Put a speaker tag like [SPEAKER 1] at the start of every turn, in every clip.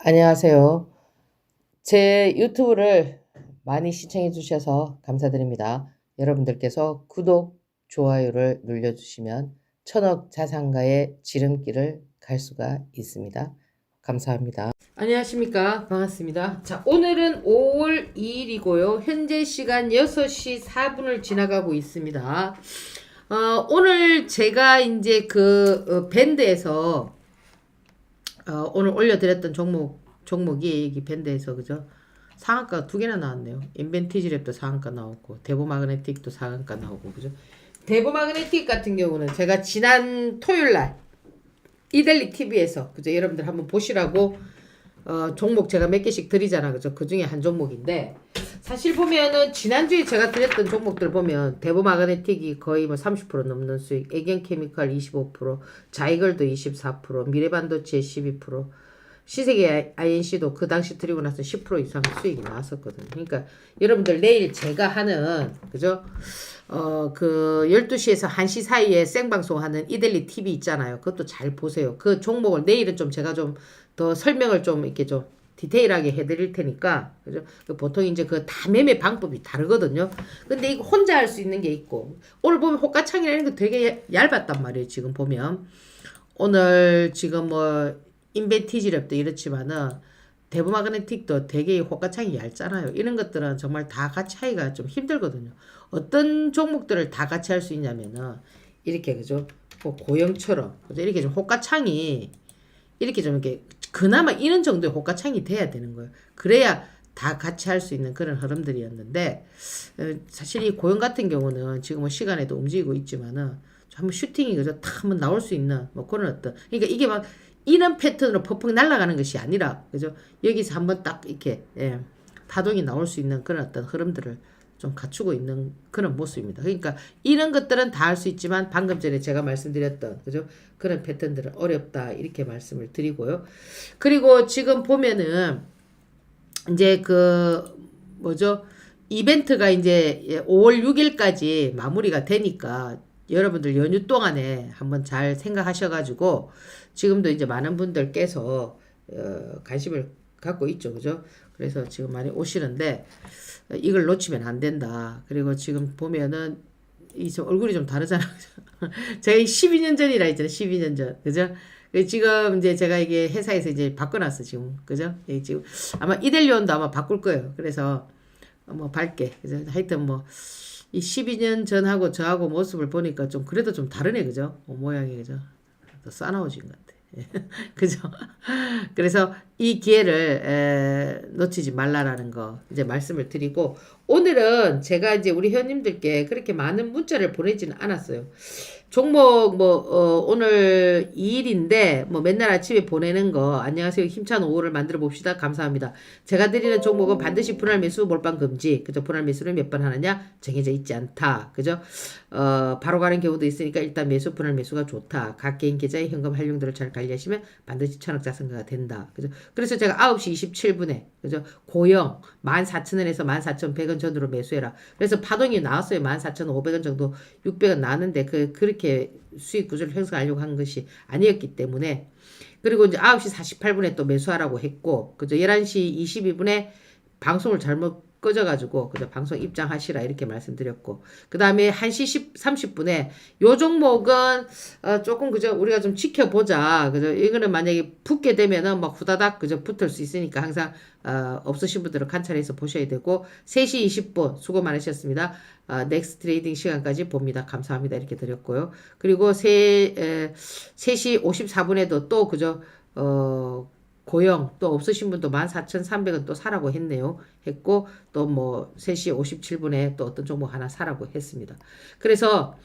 [SPEAKER 1] 안녕하세요. 제 유튜브를 많이 시청해 주셔서 감사드립니다. 여러분들께서 구독, 좋아요를 눌러주시면 천억 자산가의 지름길을 갈 수가 있습니다. 감사합니다. 안녕하십니까. 반갑습니다. 자, 오늘은 5월 2일이고요. 현재 시간 6시 4분을 지나가고 있습니다. 어, 오늘 제가 이제 그 어, 밴드에서 어, 오늘 올려드렸던 종목 종목이 여기 밴드에서 그죠? 상한가 두 개나 나왔네요. 인벤티지 랩도 상한가 나오고 데보 마그네틱도 상한가 나오고 그죠? 데보 마그네틱 같은 경우는 제가 지난 토요일 날 이델리 TV에서 그죠? 여러분들 한번 보시라고 어, 종목 제가 몇 개씩 드리잖아 그죠? 그 중에 한 종목인데 사실 보면은 지난주에 제가 드렸던 종목들 보면 데보 마그네틱이 거의 뭐 30% 넘는 수익, 애견 케미칼 25%, 자이걸도 24%, 미래반도체 12%, 시세계 INC도 그 당시 드리고 나서 10% 이상 수익이 나왔었거든요. 그러니까 여러분들 내일 제가 하는 그죠? 어, 그 12시에서 1시 사이에 생방송하는 이델리 TV 있잖아요. 그것도 잘 보세요. 그 종목을 내일은 좀 제가 좀 더 설명을 좀 이렇게 좀 디테일하게 해드릴 테니까 그죠? 그 보통 이제 그 다 매매 방법이 다르거든요. 근데 이거 혼자 할 수 있는 게 있고 오늘 보면 호가창이라는 거 되게 얇았단 말이에요. 지금 보면 오늘 지금 뭐 인벤티지랩도 이렇지만은 대부 마그네틱도 되게 호가창이 얇잖아요. 이런 것들은 정말 다 같이 하기가 좀 힘들거든요. 어떤 종목들을 다 같이 할 수 있냐면은 이렇게 그죠? 뭐 고형처럼 그죠? 이렇게 좀 호가창이 이렇게 좀 이렇게 그나마 이런 정도의 호가창이 돼야 되는 거예요. 그래야 다 같이 할 수 있는 그런 흐름들이었는데 어, 사실 이 고용 같은 경우는 지금 뭐 시간에도 움직이고 있지만은 한번 슈팅이 그죠 탁 한번 나올 수 있는 뭐 그런 어떤 그러니까 이게 막 이런 패턴으로 퍽퍽 날아가는 것이 아니라 그죠 여기서 한번 딱 이렇게 예, 파동이 나올 수 있는 그런 어떤 흐름들을 좀 갖추고 있는 그런 모습입니다. 그러니까 이런 것들은 다 할 수 있지만 방금 전에 제가 말씀드렸던 그죠 그런 패턴들은 어렵다 이렇게 말씀을 드리고요. 그리고 지금 보면은 이제 그 뭐죠 이벤트가 이제 5월 6일까지 마무리가 되니까 여러분들 연휴 동안에 한번 잘 생각하셔가지고 지금도 이제 많은 분들께서 어, 관심을 갖고 있죠, 그죠? 그래서 지금 많이 오시는데 이걸 놓치면 안 된다. 그리고 지금 보면은 이 좀 얼굴이 좀 다르잖아. 제가 12년 전이라 했잖아요. 12년 전. 그죠? 지금 이제 제가 이게 회사에서 이제 바꿔놨어, 지금. 그죠? 지금 아마 이델리온도 아마 바꿀 거예요. 그래서 뭐 밝게. 그죠? 하여튼 뭐, 이 12년 전하고 저하고 모습을 보니까 좀 그래도 좀 다르네. 그죠? 어, 모양이. 그죠? 더 싸나워진 것 같아. 그죠? 그래서 이 기회를 에, 놓치지 말라라는 거 이제 말씀을 드리고 오늘은 제가 이제 우리 회원님들께 그렇게 많은 문자를 보내지는 않았어요. 종목 뭐 어, 오늘 2일인데 뭐 맨날 아침에 보내는 거 안녕하세요. 힘찬 오후를 만들어 봅시다. 감사합니다. 제가 드리는 종목은 반드시 분할 매수 몰빵 금지. 그죠? 분할 매수를 몇 번 하느냐? 정해져 있지 않다. 그죠? 어 바로 가는 경우도 있으니까 일단 매수 분할 매수가 좋다. 각 개인 계좌의 현금 활용도를 잘 관리하시면 반드시 천억 자산가가 된다. 그죠? 그래서 제가 9시 27분에 그죠? 고영 14,000원에서 14,100원 전으로 매수해라. 그래서 파동이 나왔어요. 14,500원 정도 600원 나왔는데 그 그렇게 수익 구조를 형성하려고 한 것이 아니었기 때문에 그리고 이제 9시 48분에 또 매수하라고 했고 그죠 11시 22분에 방송을 잘못 꺼져가지고 그죠 방송 입장하시라 이렇게 말씀드렸고 그 다음에 1시 10, 30분에 요 종목은 어, 조금 그죠 우리가 좀 지켜보자. 그죠 이거는 만약에 붙게 되면은 막 후다닥 그죠 붙을 수 있으니까 항상 어, 없으신 분들은 관찰해서 보셔야 되고 3시 20분 수고 많으셨습니다. 어, 넥스트 트레이딩 시간까지 봅니다. 감사합니다. 이렇게 드렸고요. 그리고 3, 에, 3시 54분에도 또 그죠 어 고용 또 없으신 분도 14,300원 또 사라고 했네요. 했고 또 뭐 3시 57분에 또 어떤 종목 하나 사라고 했습니다. 그래서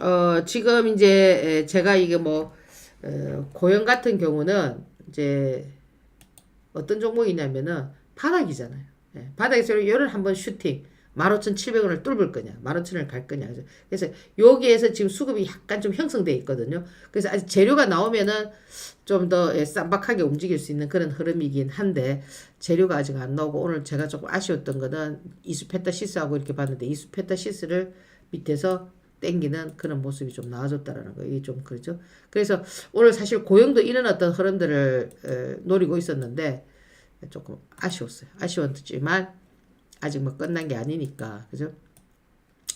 [SPEAKER 1] 어 지금 이제 제가 이게 뭐 어, 고용 같은 경우는 이제 어떤 종목이냐면은 바닥이잖아요. 예, 바닥에서 열을 한번 슈팅 15,700원을 뚫을 거냐, 15,000원을 갈 거냐. 그래서 여기에서 지금 수급이 약간 좀 형성돼 있거든요. 그래서 아직 재료가 나오면은 좀더 예, 쌈박하게 움직일 수 있는 그런 흐름이긴 한데 재료가 아직 안 나오고 오늘 제가 조금 아쉬웠던 거는 이수페타시스하고 이렇게 봤는데 이수페타시스를 밑에서 땡기는 그런 모습이 좀 나아졌다라는 거 이게 좀 그렇죠. 그래서 오늘 사실 고용도 이런 어떤 흐름들을 노리고 있었는데 조금 아쉬웠어요. 아쉬웠지만 아직 뭐 끝난 게 아니니까 그죠?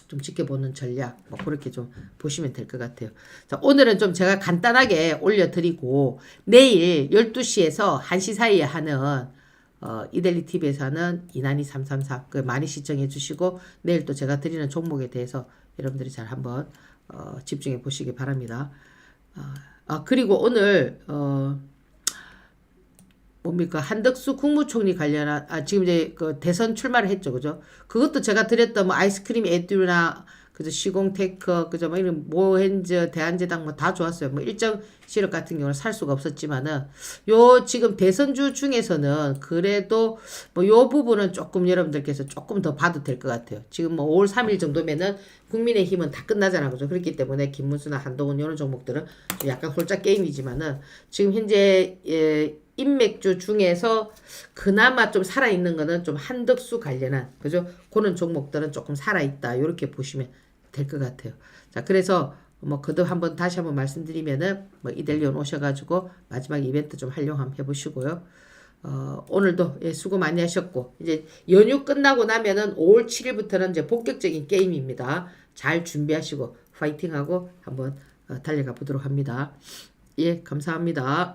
[SPEAKER 1] 좀 지켜보는 전략 뭐 그렇게 좀 보시면 될 것 같아요. 자, 오늘은 좀 제가 간단하게 올려드리고 내일 12시에서 1시 사이에 하는 어, 이델리 TV에서 하는 이난이 334 그 많이 시청해 주시고 내일 또 제가 드리는 종목에 대해서 여러분들이 잘 한번 어, 집중해 보시기 바랍니다. 어, 아, 그리고 오늘 어, 뭡니까? 한덕수 국무총리 관련한 아 지금 이제 그 대선 출마를 했죠. 그죠? 그것도 제가 드렸던 뭐 아이스크림 에듀나 그죠 시공테크 그죠 뭐 이런 모헨즈 대한제당 뭐 다 좋았어요. 뭐 일정 시력 같은 경우는 살 수가 없었지만은 요 지금 대선주 중에서는 그래도 뭐 요 부분은 조금 여러분들께서 조금 더 봐도 될 것 같아요. 지금 뭐 5월 3일 정도면은 국민의힘은 다 끝나잖아. 그죠? 그렇기 때문에 김문수나 한동훈 이런 종목들은 좀 약간 홀짝 게임이지만은 지금 현재 예, 인맥주 중에서 그나마 좀 살아있는 거는 좀 한덕수 관련한 그죠? 그런 종목들은 조금 살아있다 이렇게 보시면 될 것 같아요. 자 그래서 뭐 그도 한번 다시 한번 말씀드리면은 뭐 이델리온 오셔가지고 마지막 이벤트 좀 활용 한번 해보시고요. 어, 오늘도 예, 수고 많이 하셨고 이제 연휴 끝나고 나면은 5월 7일부터는 이제 본격적인 게임입니다. 잘 준비하시고 파이팅하고 한번 어, 달려가 보도록 합니다. 예, 감사합니다.